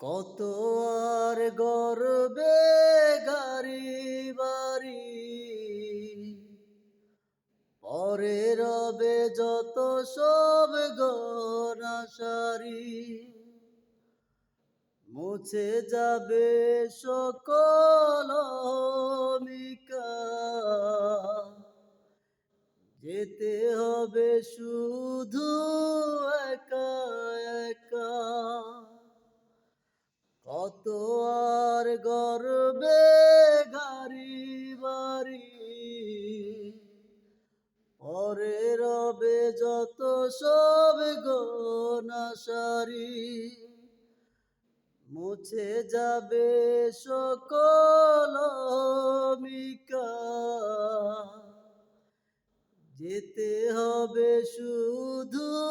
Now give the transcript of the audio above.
কত আর গর্বে গাড়ি বাড়ি। পরে রবে যত সব গনাশারি মুছে যাবে সকল যেতে হবে শুধু একা। আর গর্বে গাড়ি বাড়ি। পরে রবে যত সব গোনাশারি মুছে যাবে সকল অহমিকা যেতে হবে শুধু